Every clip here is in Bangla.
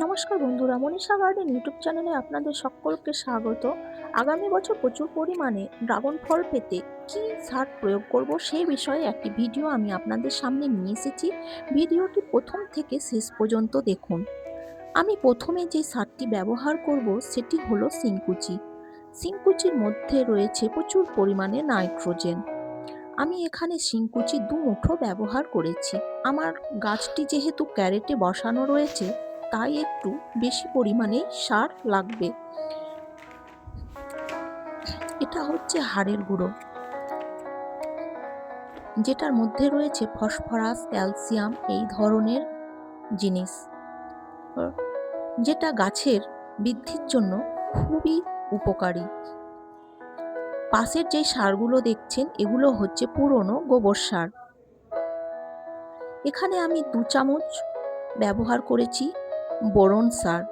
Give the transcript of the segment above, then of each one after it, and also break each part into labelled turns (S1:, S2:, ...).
S1: নমস্কার বন্ধুরা, মনীষা গার্ডেন ইউটিউব চ্যানেলে আপনাদের সকলকে স্বাগত। আগামী বছর প্রচুর পরিমাণে ড্রাগন ফল পেতে কী সার প্রয়োগ করব সেই বিষয়ে একটি ভিডিও আমি আপনাদের সামনে নিয়ে এসেছি। ভিডিওটি প্রথম থেকে শেষ পর্যন্ত দেখুন। আমি প্রথমে যে সারটি ব্যবহার করব সেটি হলো সিংকুচি। সিংকুচির মধ্যে রয়েছে প্রচুর পরিমাণে নাইট্রোজেন। আমি এখানে শিংকুচি দু মুঠো ব্যবহার করেছি। আমার গাছটি যেহেতু ক্যারেটে বসানো রয়েছে তাই একটু বেশি পরিমাণে সার লাগবে। এটা হচ্ছে হাড়ের গুঁড়ো। যেটার মধ্যে রয়েছে ফসফরাস, ক্যালসিয়াম, এই ধরনের জিনিস। যেটা গাছের বৃদ্ধির জন্য খুবই উপকারী। পাশের যে সারগুলো দেখছেন, এগুলো হচ্ছে পুরনো গোবর সার। এখানে আমি দু চামচ ব্যবহার করেছি বোরন সার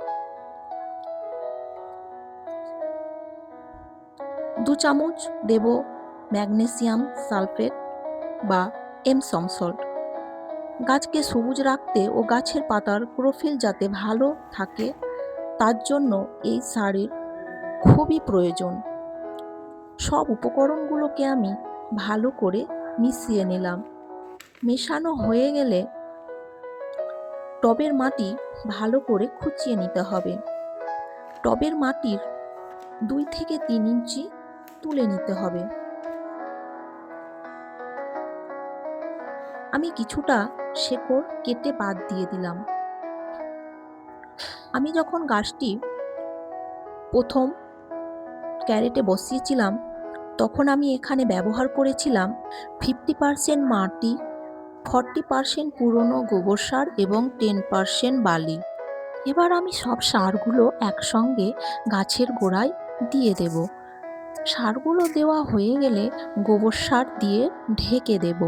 S1: দু চামচ দেব ম্যাগনেসিয়াম সালফেট বা এমসম সল্ট। গাছকে সবুজ রাখতে ও গাছের পাতার ক্রোফিল যাতে ভালো থাকে, তার জন্য এই সারের খুবই প্রয়োজন। সব উপকরণগুলোকে আমি ভালো করে মিশিয়ে নিলাম। মেশানো হয়ে গেলে টবের মাটি ভালো করে খুঁচিয়ে নিতে হবে। টবের মাটির দুই থেকে তিন ইঞ্চি তুলে নিতে হবে। আমি কিছুটা শেকড় কেটে বাদ দিয়ে দিলাম। আমি যখন গাছটি প্রথম ক্যারেটে বসিয়েছিলাম, তখন আমি এখানে ব্যবহার করেছিলাম ফিফটি পারসেন্ট মাটি ফর্টি পারসেন্ট পুরনো গোবর সার এবং টেন পারসেন্ট বালি। এবার আমি সব সারগুলো একসঙ্গে গাছের গোড়ায় দিয়ে দেব। সারগুলো দেওয়া হয়ে গেলে গোবর সার দিয়ে ঢেকে দেব।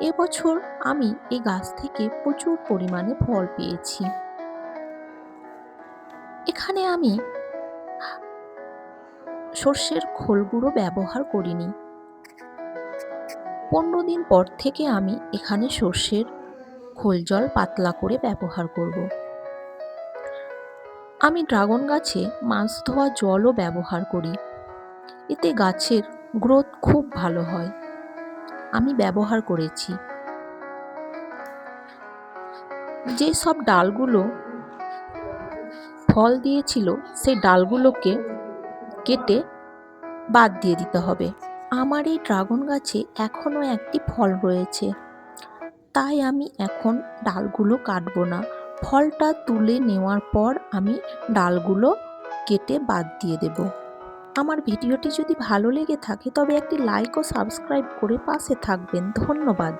S1: এবছর আমি এই গাছ থেকে প্রচুর পরিমাণে ফল পেয়েছি। এখানে আমি সর্ষের খোলগুলো ব্যবহার করিনি। পনেরো দিন পর থেকে আমি এখানে সর্ষের খোল জল পাতলা করে ব্যবহার করব। আমি ড্রাগন গাছে মাছ ধোয়া জলও ব্যবহার করি। এতে গাছের গ্রোথ খুব ভালো হয়। আমি ব্যবহার করেছি। যে সব ডালগুলো ফল দিয়েছিল, সেই ডালগুলোকে কেটে বাদ দিয়ে দিতে হবে। আমার এই ড্রাগন গাছে এখনও একটি ফল রয়েছে। তাই আমি এখন ডালগুলো কাটবো না। ফলটা তুলে নেওয়ার পর আমি ডালগুলো কেটে বাদ দিয়ে দেব। আমার ভিডিওটি যদি ভালো লেগে থাকে তবে একটি লাইক ও সাবস্ক্রাইব করে পাশে থাকবেন। ধন্যবাদ।